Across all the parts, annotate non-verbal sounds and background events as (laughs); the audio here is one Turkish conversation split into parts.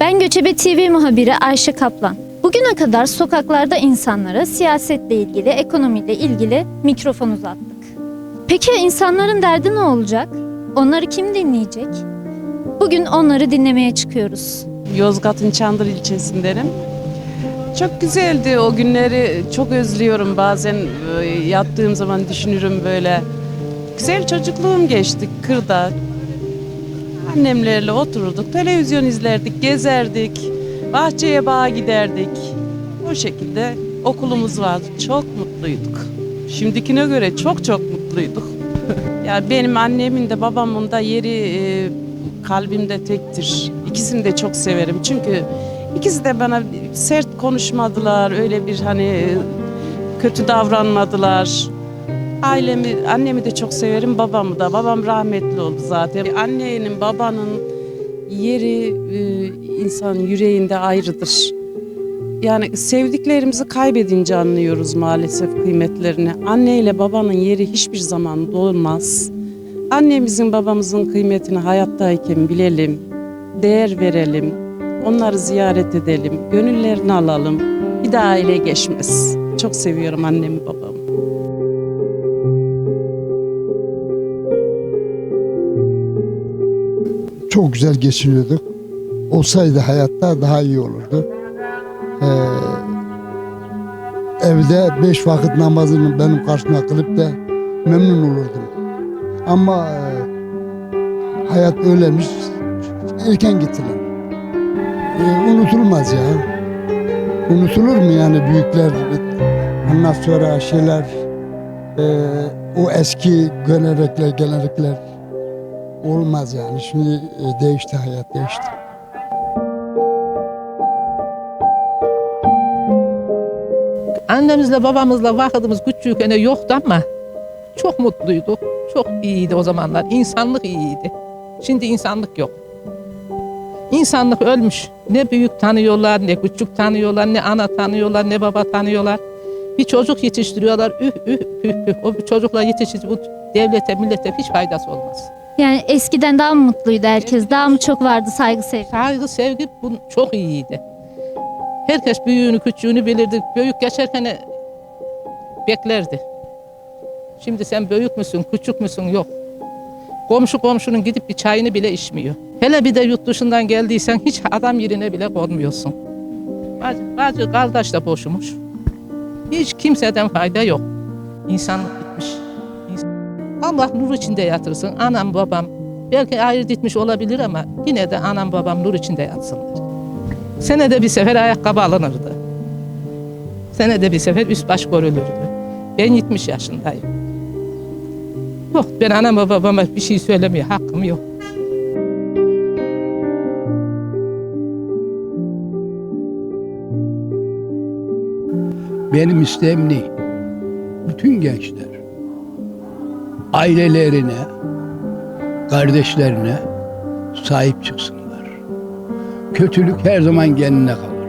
Ben Göçebe TV muhabiri Ayşe Kaplan. Bugüne kadar sokaklarda insanlara siyasetle ilgili, ekonomiyle ilgili mikrofon uzattık. Peki insanların derdi ne olacak? Onları kim dinleyecek? Bugün onları dinlemeye çıkıyoruz. Yozgat'ın Çandır ilçesindenim. Çok güzeldi o günleri. Çok özlüyorum bazen e, yattığım zaman düşünürüm böyle. Güzel çocukluğum geçti kırda. Annemlerle otururduk, televizyon izlerdik, gezerdik. Bahçeye bağa giderdik. O şekilde okulumuz vardı. Çok mutluyduk. Şimdikine göre çok çok mutluyduk. (laughs) ya benim annemin de babamın da yeri e, kalbimde tektir. İkisini de çok severim. Çünkü ikisi de bana sert konuşmadılar. Öyle bir hani e, kötü davranmadılar. Ailemi, annemi de çok severim, babamı da. Babam rahmetli oldu zaten. Annenin, babanın yeri e, insanın yüreğinde ayrıdır. Yani sevdiklerimizi kaybedince anlıyoruz maalesef kıymetlerini. Anne ile babanın yeri hiçbir zaman dolmaz. Annemizin babamızın kıymetini hayattayken bilelim, değer verelim, onları ziyaret edelim, gönüllerini alalım. Bir daha ele geçmez. Çok seviyorum annemi babamı. Çok güzel geçiniyorduk. Olsaydı hayatta daha iyi olurdu. Ee, evde beş vakit namazını benim karşıma kılıp da memnun olurdum. Ama e, hayat öylemiş. Erken gittiler. Ee, unutulmaz ya. Unutulur mu yani büyükler? Ondan sonra şeyler e, o eski gelenekler, gelenekler olmaz yani. Şimdi e, değişti hayat değişti. Annemizle babamızla vakitimiz küçükken yoktu ama çok mutluyduk. Çok iyiydi o zamanlar. İnsanlık iyiydi. Şimdi insanlık yok. İnsanlık ölmüş. Ne büyük tanıyorlar, ne küçük tanıyorlar, ne ana tanıyorlar, ne baba tanıyorlar. Bir çocuk yetiştiriyorlar, üh üh üh üh. O çocukla yetiştir, bu devlete, millete hiç faydası olmaz. Yani eskiden daha mı mutluydu herkes? Daha mı çok vardı saygı sevgi? Saygı, sevgi bu çok iyiydi. Herkes büyüğünü, küçüğünü bilirdi. Büyük geçerken beklerdi. Şimdi sen büyük müsün, küçük müsün yok. Komşu komşunun gidip bir çayını bile içmiyor. Hele bir de yurt dışından geldiysen hiç adam yerine bile konmuyorsun. Bacı, bacı kardeş de boşumuş. Hiç kimseden fayda yok. İnsanlık bitmiş. Allah nur içinde yatırsın. Anam babam belki ayrı gitmiş olabilir ama yine de anam babam nur içinde yatsınlar. Senede bir sefer ayakkabı alınırdı. Senede bir sefer üst baş görülürdü. Ben 70 yaşındayım. Yok ben anama babama bir şey söylemiyor. Hakkım yok. Benim isteğim ne? Bütün gençler ailelerine, kardeşlerine sahip çıksınlar. Kötülük her zaman kendine kalır.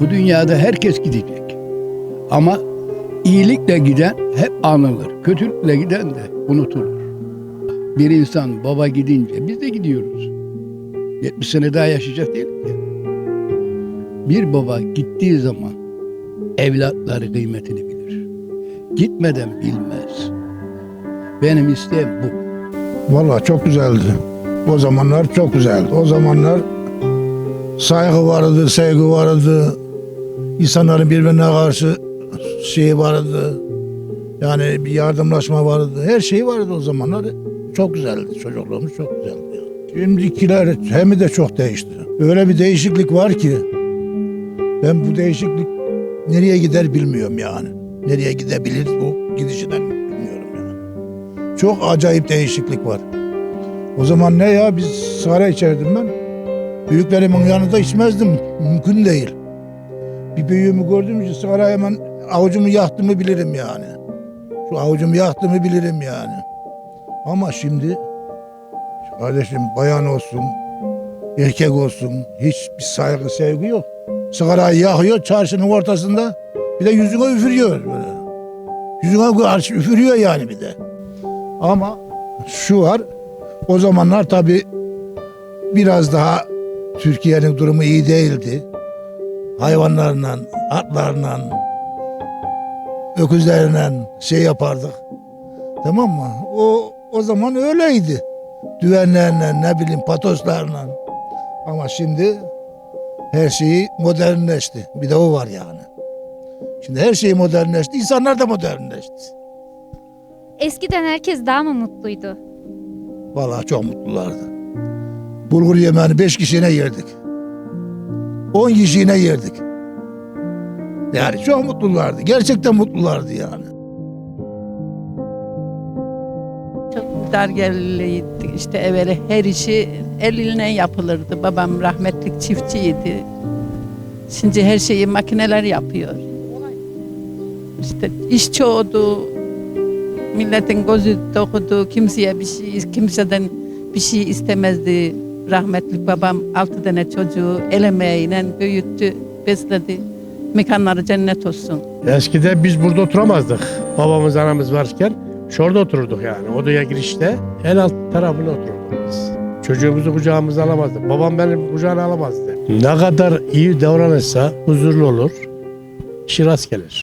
Bu dünyada herkes gidecek. Ama iyilikle giden hep anılır. Kötülükle giden de unutulur. Bir insan baba gidince biz de gidiyoruz. 70 sene daha yaşayacak değil ki. Bir baba gittiği zaman evlatları kıymetini bilir. Gitmeden bilmez. Benim isteğim bu. Vallahi çok güzeldi. O zamanlar çok güzeldi. O zamanlar saygı vardı, sevgi vardı. İnsanların birbirine karşı şeyi vardı. Yani bir yardımlaşma vardı. Her şey vardı o zamanlar. Çok güzeldi. Çocukluğumuz çok güzeldi. Şimdikiler hem de çok değişti. Öyle bir değişiklik var ki ben bu değişiklik nereye gider bilmiyorum yani. Nereye gidebilir bu gidişinden bilmiyorum yani. Çok acayip değişiklik var. O zaman ne ya biz sigara içerdim ben. Büyüklerimin yanında içmezdim. Mümkün değil. Bir büyüğümü gördüm ki sigara hemen avucumu yaktığımı bilirim yani. Şu avucumu yaktığımı bilirim yani. Ama şimdi kardeşim bayan olsun, erkek olsun hiçbir saygı sevgi yok. Sigarayı yakıyor çarşının ortasında bir de yüzüne üfürüyor böyle. Yüzüne karşı üfürüyor yani bir de. Ama şu var o zamanlar tabii biraz daha Türkiye'nin durumu iyi değildi. Hayvanlarla, atlarla, öküzlerle şey yapardık. Tamam mı? O o zaman öyleydi. Düvenlerle, ne bileyim patoslarla. Ama şimdi her şeyi modernleşti. Bir de o var yani. Şimdi her şey modernleşti, insanlar da modernleşti. Eskiden herkes daha mı mutluydu? Vallahi çok mutlulardı. Bulgur yemeğini beş kişine yerdik. On kişine yerdik. Yani çok mutlulardı. Gerçekten mutlulardı yani. Çok dar gelirliydi. İşte evveli her işi eliyle yapılırdı. Babam rahmetlik çiftçiydi. Şimdi her şeyi makineler yapıyor. İşte iş çoğdu. Milletin gözü dokudu. Kimseye bir şey, kimseden bir şey istemezdi. Rahmetlik babam altı tane çocuğu el emeğiyle büyüttü, besledi. Mekanları cennet olsun. Eskide biz burada oturamazdık. Babamız anamız varken şurada otururduk yani. Odaya girişte en alt tarafına otururduk biz. Çocuğumuzu kucağımıza alamazdık. Babam benim kucağına alamazdı. Ne kadar iyi davranırsa huzurlu olur, işi rast gelir.